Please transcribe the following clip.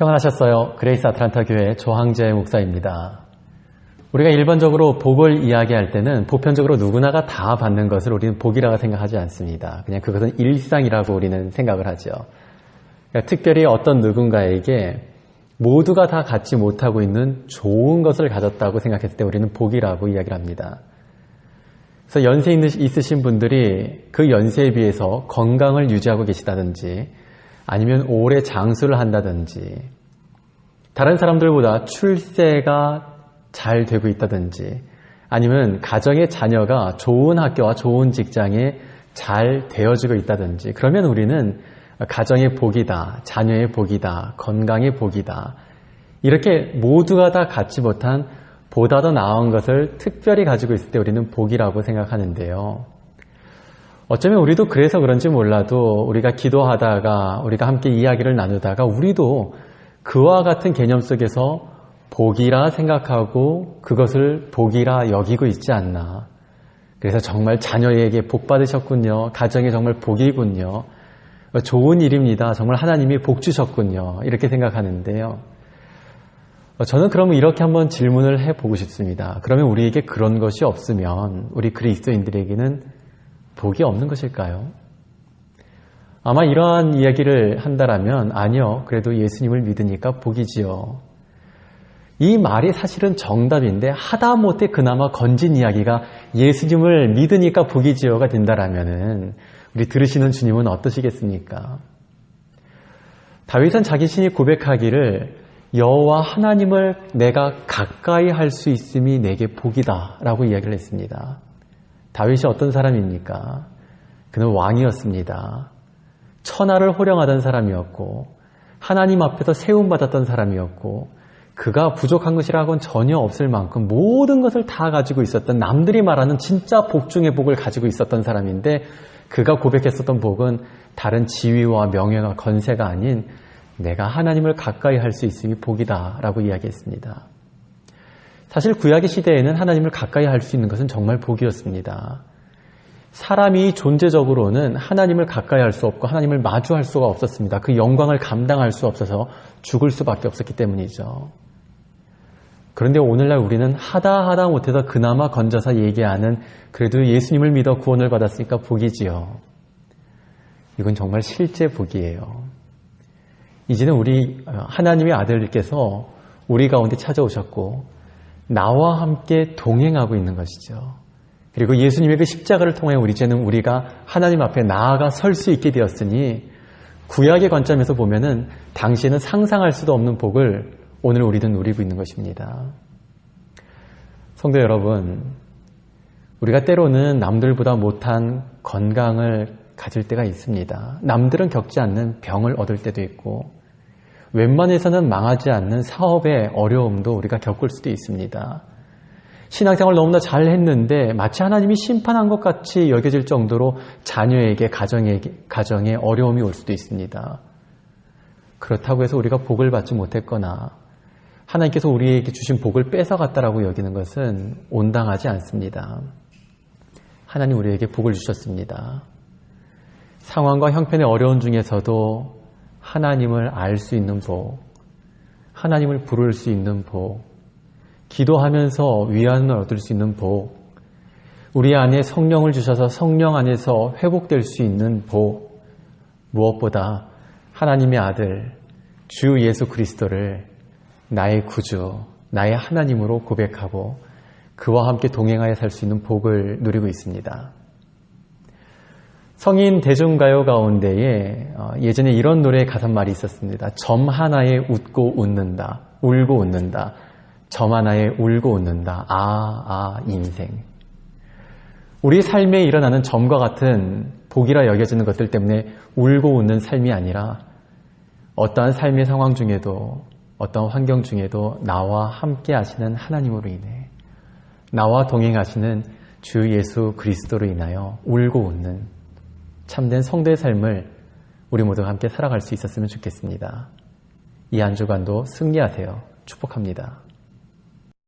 평안하셨어요. 그레이스 아틀란타 교회 조항재 목사입니다. 우리가 일반적으로 복을 이야기할 때는 보편적으로 누구나가 다 받는 것을 우리는 복이라고 생각하지 않습니다. 그냥 그것은 일상이라고 우리는 생각을 하죠. 그러니까 특별히 어떤 누군가에게 모두가 다 갖지 못하고 있는 좋은 것을 가졌다고 생각했을 때 우리는 복이라고 이야기를 합니다. 그래서 연세 있으신 분들이 그 연세에 비해서 건강을 유지하고 계시다든지 아니면 오래 장수를 한다든지 다른 사람들보다 출세가 잘 되고 있다든지 아니면 가정의 자녀가 좋은 학교와 좋은 직장에 잘 되어지고 있다든지 그러면 우리는 가정의 복이다, 자녀의 복이다, 건강의 복이다 이렇게 모두가 다 갖지 못한 보다 더 나은 것을 특별히 가지고 있을 때 우리는 복이라고 생각하는데요. 어쩌면 우리도 그래서 그런지 몰라도 우리가 기도하다가 우리가 함께 이야기를 나누다가 우리도 그와 같은 개념 속에서 복이라 생각하고 그것을 복이라 여기고 있지 않나. 그래서 정말 자녀에게 복 받으셨군요. 가정에 정말 복이군요. 좋은 일입니다. 정말 하나님이 복 주셨군요. 이렇게 생각하는데요. 저는 그러면 이렇게 한번 질문을 해보고 싶습니다. 그러면 우리에게 그런 것이 없으면 우리 그리스도인들에게는 복이 없는 것일까요? 아마 이러한 이야기를 한다라면 아니요. 그래도 예수님을 믿으니까 복이지요. 이 말이 사실은 정답인데 하다못해 그나마 건진 이야기가 예수님을 믿으니까 복이지요가 된다라면은 우리 들으시는 주님은 어떠시겠습니까? 다윗은 자기 신이 고백하기를 여호와 하나님을 내가 가까이 할 수 있음이 내게 복이다라고 이야기를 했습니다. 다윗이 어떤 사람입니까? 그는 왕이었습니다. 천하를 호령하던 사람이었고 하나님 앞에서 세움받았던 사람이었고 그가 부족한 것이라고는 전혀 없을 만큼 모든 것을 다 가지고 있었던 남들이 말하는 진짜 복 중의 복을 가지고 있었던 사람인데 그가 고백했었던 복은 다른 지위와 명예와 건세가 아닌 내가 하나님을 가까이 할 수 있음이 복이다라고 이야기했습니다. 사실 구약의 시대에는 하나님을 가까이 할 수 있는 것은 정말 복이었습니다. 사람이 존재적으로는 하나님을 가까이 할 수 없고 하나님을 마주할 수가 없었습니다. 그 영광을 감당할 수 없어서 죽을 수밖에 없었기 때문이죠. 그런데 오늘날 우리는 하다 하다 못해서 그나마 건져서 얘기하는 그래도 예수님을 믿어 구원을 받았으니까 복이지요. 이건 정말 실제 복이에요. 이제는 우리 하나님의 아들께서 우리 가운데 찾아오셨고 나와 함께 동행하고 있는 것이죠. 그리고 예수님의 그 십자가를 통해 우리 이제는 우리가 하나님 앞에 나아가 설 수 있게 되었으니 구약의 관점에서 보면은 당시에는 상상할 수도 없는 복을 오늘 우리는 누리고 있는 것입니다. 성도 여러분, 우리가 때로는 남들보다 못한 건강을 가질 때가 있습니다. 남들은 겪지 않는 병을 얻을 때도 있고, 웬만해서는 망하지 않는 사업의 어려움도 우리가 겪을 수도 있습니다. 신앙생활 너무나 잘 했는데 마치 하나님이 심판한 것 같이 여겨질 정도로 자녀에게 가정에게 가정에 어려움이 올 수도 있습니다. 그렇다고 해서 우리가 복을 받지 못했거나 하나님께서 우리에게 주신 복을 뺏어갔다라고 여기는 것은 온당하지 않습니다. 하나님 우리에게 복을 주셨습니다. 상황과 형편의 어려운 중에서도 하나님을 알 수 있는 복, 하나님을 부를 수 있는 복, 기도하면서 위안을 얻을 수 있는 복, 우리 안에 성령을 주셔서 성령 안에서 회복될 수 있는 복, 무엇보다 하나님의 아들, 주 예수 그리스도를 나의 구주, 나의 하나님으로 고백하고 그와 함께 동행하여 살 수 있는 복을 누리고 있습니다. 성인 대중가요 가운데에 어, 예전에 이런 노래 가사말이 있었습니다. 점 하나에 웃고 웃는다. 울고 웃는다. 점 하나에 울고 웃는다. 아, 아, 인생. 우리 삶에 일어나는 점과 같은 복이라 여겨지는 것들 때문에 울고 웃는 삶이 아니라 어떠한 삶의 상황 중에도 어떤 환경 중에도 나와 함께 하시는 하나님으로 인해 나와 동행하시는 주 예수 그리스도로 인하여 울고 웃는 참된 성도의 삶을 우리 모두 함께 살아갈 수 있었으면 좋겠습니다. 이 한 주간도 승리하세요. 축복합니다.